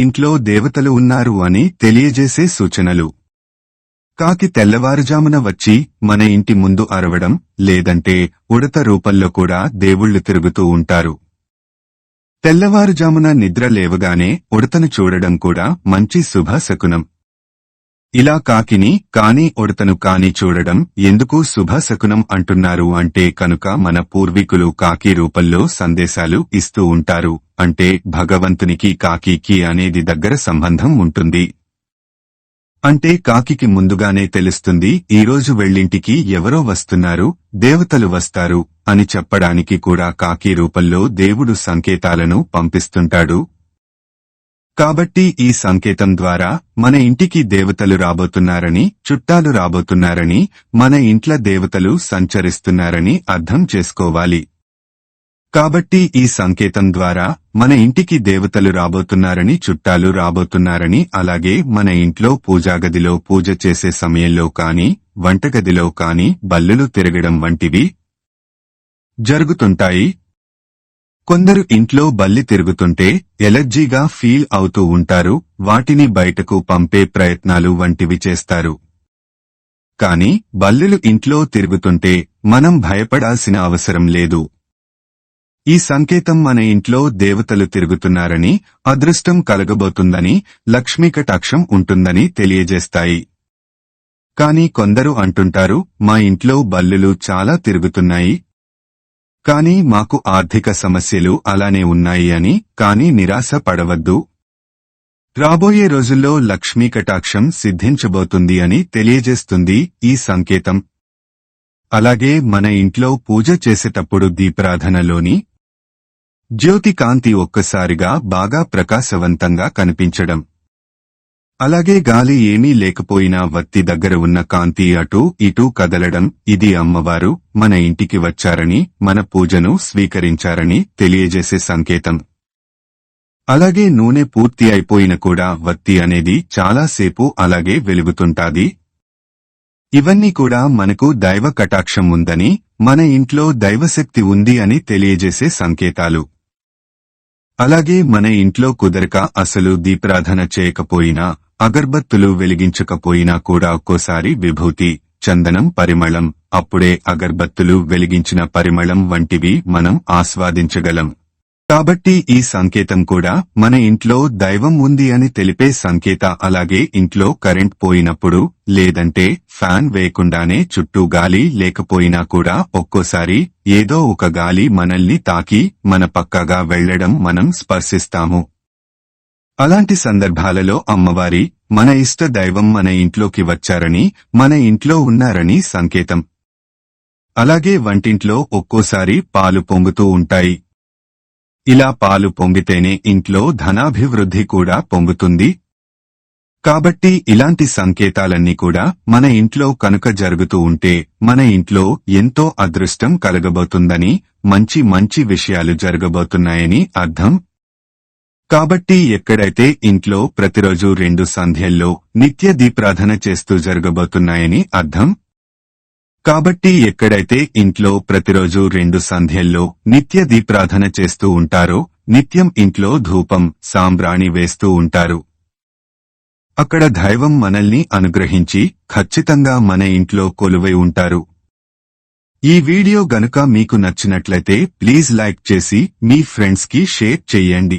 ఇంట్లో దేవతలు ఉన్నారు అని తెలియజేసే సూచనలు. కాకి తెల్లవారుజామున వచ్చి మన ఇంటి ముందు అరవడం లేదంటే ఉడత రూపంలో కూడా దేవుళ్ళు తిరుగుతూ ఉంటారు. తెల్లవారుజామున నిద్ర లేవగానే ఉడతను చూడడం కూడా మంచి శుభ శకునం. ఇలా కాకిని కాని ఒడతను కాని చూడడం ఎందుకు శుభ శకునం అంటున్నారు అంటే కనుక మన పూర్వీకులు కాకి రూపంలో సందేశాలు ఇస్తూ ఉంటారు అంటే భగవంతునికి కాకికి అనేది దగ్గర సంబంధం ఉంటుంది. అంటే కాకికి ముందుగానే తెలుస్తుంది ఈరోజు వెళ్ళింటికి ఎవరో వస్తున్నారు దేవతలు వస్తారు అని చెప్పడానికి కూడా కాకి రూపంలో దేవుడు సంకేతాలను పంపిస్తుంటాడు కాబట్టి ఈ సంకేతం ద్వారా మన ఇంటికి దేవతలు రాబోతున్నారని చుట్టాలు రాబోతున్నారని మన ఇంట్ల దేవతలు సంచరిస్తున్నారని అర్థం చేసుకోవాలి. కాబట్టి ఈ సంకేతం ద్వారా మన ఇంటికి దేవతలు రాబోతున్నారని చుట్టాలు రాబోతున్నారని అలాగే మన ఇంట్లో పూజాగదిలో పూజ చేసే సమయంలో కాని వంటగదిలో కాని బల్లులు తిరగడం వంటివి జరుగుతుంటాయి. కొందరు ఇంట్లో బల్లి తిరుగుతుంటే ఎలర్జీగా ఫీల్ అవుతూ ఉంటారు వాటిని బయటకు పంపే ప్రయత్నాలు వంటివి చేస్తారు. కాని బల్లులు ఇంట్లో తిరుగుతుంటే మనం భయపడాల్సిన అవసరం లేదు. ఈ సంకేతం మన ఇంట్లో దేవతలు తిరుగుతున్నారని అదృష్టం కలగబోతుందని లక్ష్మీకటాక్షం ఉంటుందని తెలియజేస్తాయి. కాని కొందరు అంటుంటారు మా ఇంట్లో బల్లులు చాలా తిరుగుతున్నాయి కానీ మాకు ఆర్థిక సమస్యలు అలానే ఉన్నాయి అని కానీ నిరాశ పడవద్దు. రాబోయే రోజుల్లో లక్ష్మీ కటాక్షం సిద్ధించబోతుంది అని తెలియజేస్తుంది ఈ సంకేతం. అలాగే మన ఇంట్లో పూజ చేసేటప్పుడు దీప్రాధనలోని జ్యోతి కాంతి ఒక్కసారిగా బాగా ప్రకాశవంతంగా కనిపించడం. అలాగే గాలి ఏమీ లేకపోయినా వత్తి దగ్గర ఉన్న కాంతి అటూ ఇటూ కదలడం ఇది అమ్మవారు మన ఇంటికి వచ్చారని మన పూజను స్వీకరించారని తెలియజేసే సంకేతం. అలాగే నూనె పూర్తి అయిపోయిన కూడా వత్తి అనేది చాలాసేపు అలాగే వెలుగుతుంటాది. ఇవన్నీ కూడా మనకు దైవ కటాక్షం ఉందని మన ఇంట్లో దైవశక్తి ఉంది అని తెలియజేసే సంకేతాలు. అలాగే మన ఇంట్లో కుదరక అసలు దీపారాధన చేయకపోయినా అగర్బత్తులు వెలిగించకపోయినా కూడా ఒక్కోసారి విభూతి చందనం పరిమళం అప్పుడే అగర్బత్తులు వెలిగించిన పరిమళం వంటివి మనం ఆస్వాదించగలం. కాబట్టి ఈ సంకేతం కూడా మన ఇంట్లో దైవం ఉంది అని తెలిపే సంకేత అలాగే ఇంట్లో కరెంట్ పోయినప్పుడు లేదంటే ఫ్యాన్ వేయకుండానే చుట్టూ గాలి లేకపోయినా కూడా ఒక్కోసారి ఏదో ఒక గాలి మనల్ని తాకి మన పక్కగా వెళ్ళడం మనం స్పర్శిస్తాము. అలాంటి సందర్భాలలో అమ్మవారి మన ఇష్ట దైవం మన ఇంట్లోకి వచ్చారని మన ఇంట్లో ఉన్నారని సంకేతం. అలాగే వంటింట్లో ఒక్కోసారి పాలు పొంగుతూ ఉంటాయి. ఇలా పాలు పొంగితేనే ఇంట్లో ధనాభివృద్ధి కూడా పొంగుతుంది. కాబట్టి ఇలాంటి సంకేతాలన్నీ కూడా మన ఇంట్లో కనుక జరుగుతూ ఉంటే మన ఇంట్లో ఎంతో అదృష్టం కలగబోతుందని మంచి మంచి విషయాలు జరగబోతున్నాయని అర్థం. కాబట్టి ఎక్కడైతే ఇంట్లో ప్రతిరోజు రెండు సంధ్యల్లో నిత్య దీప్రాధన చేస్తూ జరగబోతున్నాయని అర్థం? కాబట్టి ఎక్కడైతే ఇంట్లో ప్రతిరోజు రెండు సంధ్యల్లో నిత్య దీప్రాధన చేస్తూ ఉంటారో నిత్యం ఇంట్లో ధూపం సాంబ్రాణి వేస్తూ ఉంటారు. అక్కడ దైవం మనల్ని అనుగ్రహించి ఖచ్చితంగా మన ఇంట్లో కొలువై ఉంటారు. ఈ వీడియో గనుక మీకు నచ్చినట్లయితే ప్లీజ్ లైక్ చేసి మీ ఫ్రెండ్స్కి షేర్ చెయ్యండి